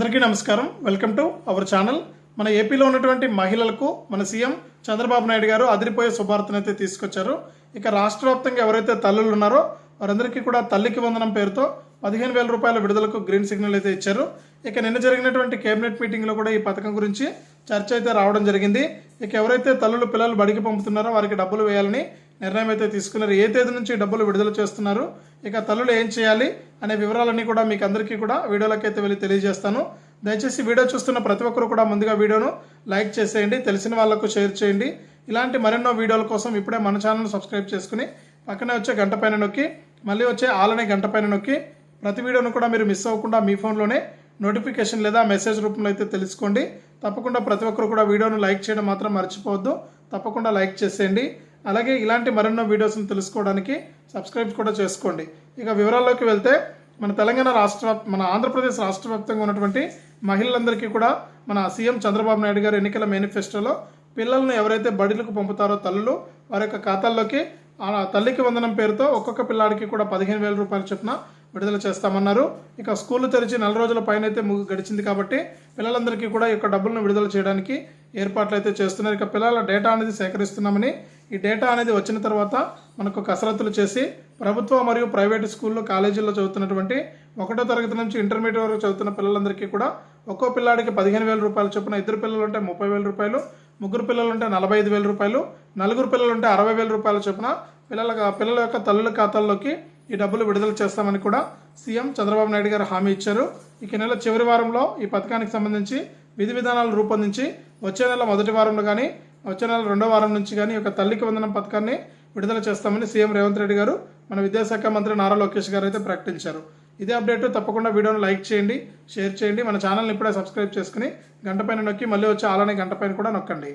అందరికీ నమస్కారం. Welcome to our channel. మన ఏపీలో ఉన్నటువంటి మహిళలకు మన సీఎం చంద్రబాబు నాయుడు గారు అదిరిపోయే శుభార్తను అయితే తీసుకొచ్చారు. ఇక రాష్ట్ర వ్యాప్తంగా ఎవరైతే తల్లులు ఉన్నారో వారందరికీ కూడా తల్లికి వందనం పేరుతో పదిహేను వేల రూపాయల విడుదలకు గ్రీన్ సిగ్నల్ అయితే ఇచ్చారు. ఇక నిన్న జరిగినటువంటి కేబినెట్ మీటింగ్లో కూడా ఈ పథకం గురించి చర్చ అయితే రావడం జరిగింది. ఇక ఎవరైతే తల్లులు పిల్లలు బడికి పంపుతున్నారో వారికి డబ్బులు వేయాలని నిర్ణయం అయితే తీసుకున్నారు. ఏ తేదీ నుంచి డబ్బులు విడుదల చేస్తున్నారు? ఇక తల్లులు ఏం చేయాలి అనే వివరాలన్నీ కూడా మీకు అందరికీ కూడా వీడియోలకైతే వెళ్ళి తెలియజేస్తాను. దయచేసి వీడియో చూస్తున్న ప్రతి ఒక్కరు కూడా ముందుగా వీడియోను లైక్ చేసేయండి తెలిసిన వాళ్ళకు షేర్ చేయండి. ఇలాంటి మరెన్నో వీడియోల కోసం ఇప్పుడే మన ఛానల్ సబ్స్క్రైబ్ చేసుకుని పక్కనే వచ్చే గంట పైన నొక్కి మళ్ళీ వచ్చే ఆలనే గంట పైన నొక్కి ప్రతి వీడియోను కూడా మీరు మిస్ అవ్వకుండా మీ ఫోన్లోనే నోటిఫికేషన్ లేదా మెసేజ్ రూపంలో అయితే తెలుసుకోండి. తప్పకుండా ప్రతి ఒక్కరు కూడా వీడియోను లైక్ చేయడం మాత్రం మర్చిపోవద్దు. తప్పకుండా లైక్ చేసేయండి. అలాగే ఇలాంటి మరెన్నో వీడియోస్ని తెలుసుకోవడానికి సబ్స్క్రైబ్ కూడా చేసుకోండి. ఇక వివరాల్లోకి వెళ్తే మన తెలంగాణ రాష్ట్ర మన ఆంధ్రప్రదేశ్ రాష్ట్ర వ్యాప్తంగా ఉన్నటువంటి మహిళలందరికీ కూడా మన సీఎం చంద్రబాబు నాయుడు గారు ఎన్నికల మేనిఫెస్టోలో పిల్లలను ఎవరైతే బడిలకు పంపుతారో తల్లులు వారి యొక్క ఖాతాల్లోకి తల్లికి వందనం పేరుతో ఒక్కొక్క పిల్లాడికి కూడా పదిహేను వేల రూపాయల చొప్పున విడుదల చేస్తామన్నారు. ఇక స్కూళ్ళు తెరిచి నెల రోజుల పైన అయితే ముగ్గు గడిచింది కాబట్టి పిల్లలందరికీ కూడా ఈ యొక్క డబ్బులను విడుదల చేయడానికి ఏర్పాట్లు అయితే చేస్తున్నారు. ఇక పిల్లల డేటా అనేది సేకరిస్తున్నామని ఈ డేటా అనేది వచ్చిన తర్వాత మనకు కసరత్తులు చేసి ప్రభుత్వ మరియు ప్రైవేటు స్కూల్లో కాలేజీల్లో చదువుతున్నటువంటి ఒకటో తరగతి నుంచి ఇంటర్మీడియట్ వరకు చదువుతున్న పిల్లలందరికీ కూడా ఒక్కో పిల్లాడికి పదిహేను వేల రూపాయల చొప్పున ఇద్దరు పిల్లలు ఉంటే ముప్పై వేల రూపాయలు ముగ్గురు పిల్లలు ఉంటే నలభై ఐదు వేల రూపాయలు నలుగురు పిల్లలు ఉంటే అరవై వేల రూపాయల చొప్పున పిల్లల పిల్లల యొక్క తల్లుల ఖాతాల్లోకి ఈ డబ్బులు విడుదల చేస్తామని కూడా సీఎం చంద్రబాబు నాయుడు గారు హామీ ఇచ్చారు. ఇక నెల చివరి వారంలో ఈ పథకానికి సంబంధించి విధి విధానాలు రూపొందించి వచ్చే నెల మొదటి వారంలో కానీ వచ్చే నెల రెండో వారం నుంచి కానీ ఒక తల్లికి వందనం పథకాన్ని విడుదల చేస్తామని సీఎం రేవంత్ రెడ్డి గారు మన విద్యాశాఖ మంత్రి నారా లోకేష్ గారు అయితే ప్రకటించారు. ఇదే అప్డేట్ తప్పకుండా వీడియోను లైక్ చేయండి షేర్ చేయండి మన ఛానల్ని ఇప్పుడే సబ్స్క్రైబ్ చేసుకుని గంట పైన నొక్కి మళ్ళీ వచ్చి అలానే గంట పైన కూడా నొక్కండి.